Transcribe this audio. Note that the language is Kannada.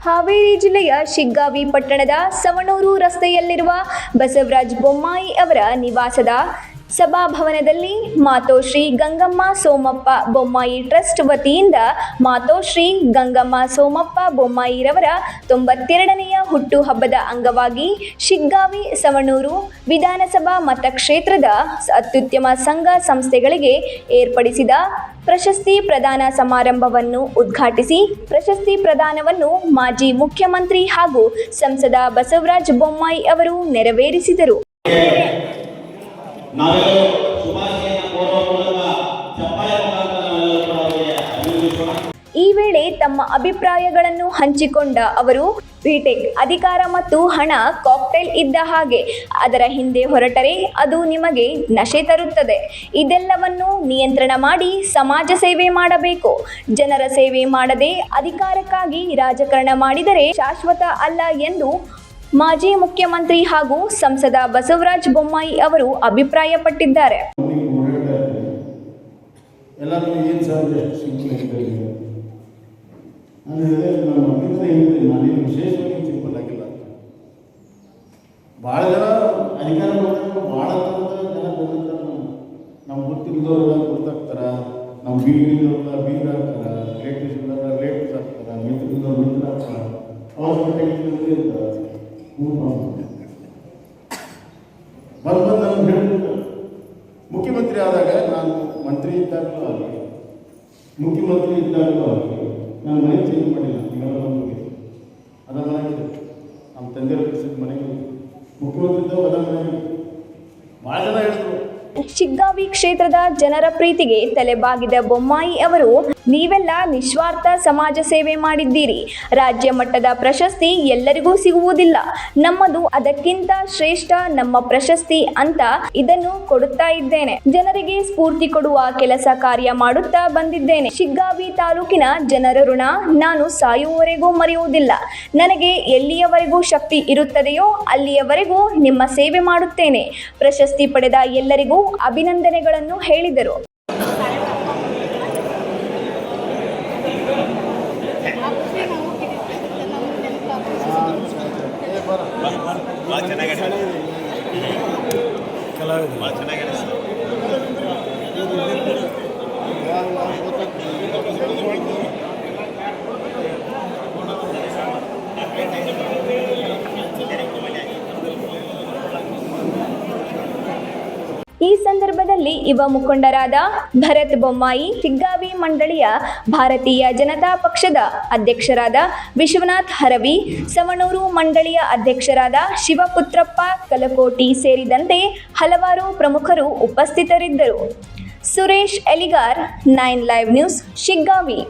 ಹಾವೇರಿ ಜಿಲ್ಲೆಯ ಶಿಗ್ಗಾವಿ ಪಟ್ಟಣದ ಸವಣೂರು ರಸ್ತೆಯಲ್ಲಿರುವ ಬಸವರಾಜ್ ಬೊಮ್ಮಾಯಿ ಅವರ ನಿವಾಸದ ಸಭಾಭವನದಲ್ಲಿ ಮಾತೋಶ್ರೀ ಗಂಗಮ್ಮ ಸೋಮಪ್ಪ ಬೊಮ್ಮಾಯಿ ಟ್ರಸ್ಟ್ ವತಿಯಿಂದ ಮಾತೋಶ್ರೀ ಗಂಗಮ್ಮ ಸೋಮಪ್ಪ ಬೊಮ್ಮಾಯಿರವರ ತೊಂಬತ್ತೆರಡನೆಯ ಹುಟ್ಟುಹಬ್ಬದ ಅಂಗವಾಗಿ ಶಿಗ್ಗಾವಿ ಸವಣೂರು ವಿಧಾನಸಭಾ ಮತಕ್ಷೇತ್ರದ ಅತ್ಯುತ್ತಮ ಸಂಘ ಸಂಸ್ಥೆಗಳಿಗೆ ಏರ್ಪಡಿಸಿದ ಪ್ರಶಸ್ತಿ ಪ್ರದಾನ ಸಮಾರಂಭವನ್ನು ಉದ್ಘಾಟಿಸಿ ಪ್ರಶಸ್ತಿ ಪ್ರದಾನವನ್ನು ಮಾಜಿ ಮುಖ್ಯಮಂತ್ರಿ ಹಾಗೂ ಸಂಸದ ಬಸವರಾಜ ಬೊಮ್ಮಾಯಿ ಅವರು ನೆರವೇರಿಸಿದರು. ಈ ವೇಳೆ ತಮ್ಮ ಅಭಿಪ್ರಾಯಗಳನ್ನು ಹಂಚಿಕೊಂಡ ಅವರು, ಬಿಟೆಕ್ ಅಧಿಕಾರ ಮತ್ತು ಹಣ, ಕಾಕ್ಟೈಲ್ ಇದ್ದ ಹಾಗೆ, ಅದರ ಹಿಂದೆ ಹೊರಟರೆ ಅದು ನಿಮಗೆ ನಶೆ ತರುತ್ತದೆ. ಇದೆಲ್ಲವನ್ನು ನಿಯಂತ್ರಣ ಮಾಡಿ ಸಮಾಜ ಸೇವೆ ಮಾಡಬೇಕು. ಜನರ ಸೇವೆ ಮಾಡದೆ ಅಧಿಕಾರಕ್ಕಾಗಿ ರಾಜಕಾರಣ ಮಾಡಿದರೆ ಶಾಶ್ವತ ಅಲ್ಲ ಎಂದು ಮಾಜಿ ಮುಖ್ಯಮಂತ್ರಿ ಹಾಗೂ ಸಂಸದ ಬಸವರಾಜ ಬೊಮ್ಮಾಯಿ ಅವರು ಅಭಿಪ್ರಾಯಪಟ್ಟಿದ್ದಾರೆ. ಭಾಳ ಜನ ಅಧಿಕಾರ ಭಾಳ ಜನ ಬಂದಿರ್ತಾರೆ. ನಮ್ಮ ಗೊತ್ತಿಲ್ಲದವ್ರೆಲ್ಲ ಗೊತ್ತಾಗ್ತಾರೆ? ನಮ್ಮ ಬೀಗರಿದ್ದವ್ರೆಲ್ಲ ಬೀಗರ್ ಬಂದು ಬಂದು ನಾನು ಹೇಳ್ಬೋದು ಮುಖ್ಯಮಂತ್ರಿ ಆದಾಗ ನಾನು ಮಂತ್ರಿ ಇದ್ದಾಗಲೂ ಆಗಲಿ, ಮುಖ್ಯಮಂತ್ರಿ ಇದ್ದಾಗಲೂ ಆಗಲಿ, ನಾನು ಮನೆ ಚೇಂಜ್ ಮಾಡಿಲ್ಲ. ನೀವೆಲ್ಲ ನಮಗೆ ಅದ ಮನೆಗೆ ನಮ್ಮ ತಂದೆಯವ್ರ ಕಳಿಸಿದ ಮನೆಗೆ ಮುಖ್ಯಮಂತ್ರಿ ಇದ್ದಾಗ ಅದ ಮನೆಗೆ ಭಾಳ ಜನ ಹೇಳಿದ್ರು ಶಿಗ್ಗಾವಿ ಕ್ಷೇತ್ರದ ಜನರ ಪ್ರೀತಿಗೆ ತಲೆಬಾಗಿದ ಬೊಮ್ಮಾಯಿ ಅವರು ನೀವೆಲ್ಲ ನಿಸ್ವಾರ್ಥ ಸಮಾಜ ಸೇವೆ ಮಾಡಿದ್ದೀರಿ. ರಾಜ್ಯ ಮಟ್ಟದ ಪ್ರಶಸ್ತಿ ಎಲ್ಲರಿಗೂ ಸಿಗುವುದಿಲ್ಲ. ನಮ್ಮದು ಅದಕ್ಕಿಂತ ಶ್ರೇಷ್ಠ ನಮ್ಮ ಪ್ರಶಸ್ತಿ ಅಂತ ಇದನ್ನು ಕೊಡುತ್ತಾ ಇದ್ದೇನೆ. ಜನರಿಗೆ ಸ್ಫೂರ್ತಿ ಕೊಡುವ ಕೆಲಸ ಕಾರ್ಯ ಮಾಡುತ್ತಾ ಬಂದಿದ್ದೇನೆ. ಶಿಗ್ಗಾವಿ ತಾಲೂಕಿನ ಜನರ ಋಣ ನಾನು ಸಾಯುವವರೆಗೂ ಮರೆಯುವುದಿಲ್ಲ. ನನಗೆ ಎಲ್ಲಿಯವರೆಗೂ ಶಕ್ತಿ ಇರುತ್ತದೆಯೋ ಅಲ್ಲಿಯವರೆಗೂ ನಿಮ್ಮ ಸೇವೆ ಮಾಡುತ್ತೇನೆ. ಪ್ರಶಸ್ತಿ ಪಡೆದ ಎಲ್ಲರಿಗೂ ಅಭಿನಂದನೆಗಳನ್ನು ಹೇಳಿದರು. ಭಾಳ ಚೆನ್ನಾಗಿದೆ. ಭಾಳ ಚೆನ್ನಾಗಿದೆ ಸರ್. ಈ ಸಂದರ್ಭದಲ್ಲಿ ಯುವ ಮುಖಂಡರಾದ ಭರತ್ ಬೊಮ್ಮಾಯಿ ಸಿಗ್ಗಾವಿ ಮಂಡಳಿಯ ಭಾರತೀಯ ಜನತಾ ಪಕ್ಷದ ಅಧ್ಯಕ್ಷರಾದ ವಿಶ್ವನಾಥ್ ಹರವಿ, ಸವಣೂರು ಮಂಡಳಿಯ ಅಧ್ಯಕ್ಷರಾದ ಶಿವಪುತ್ರಪ್ಪ ಕಲಕೋಟಿ ಸೇರಿದಂತೆ ಹಲವಾರು ಪ್ರಮುಖರು ಉಪಸ್ಥಿತರಿದ್ದರು. Suresh Eligar, nine live news, Shiggavi.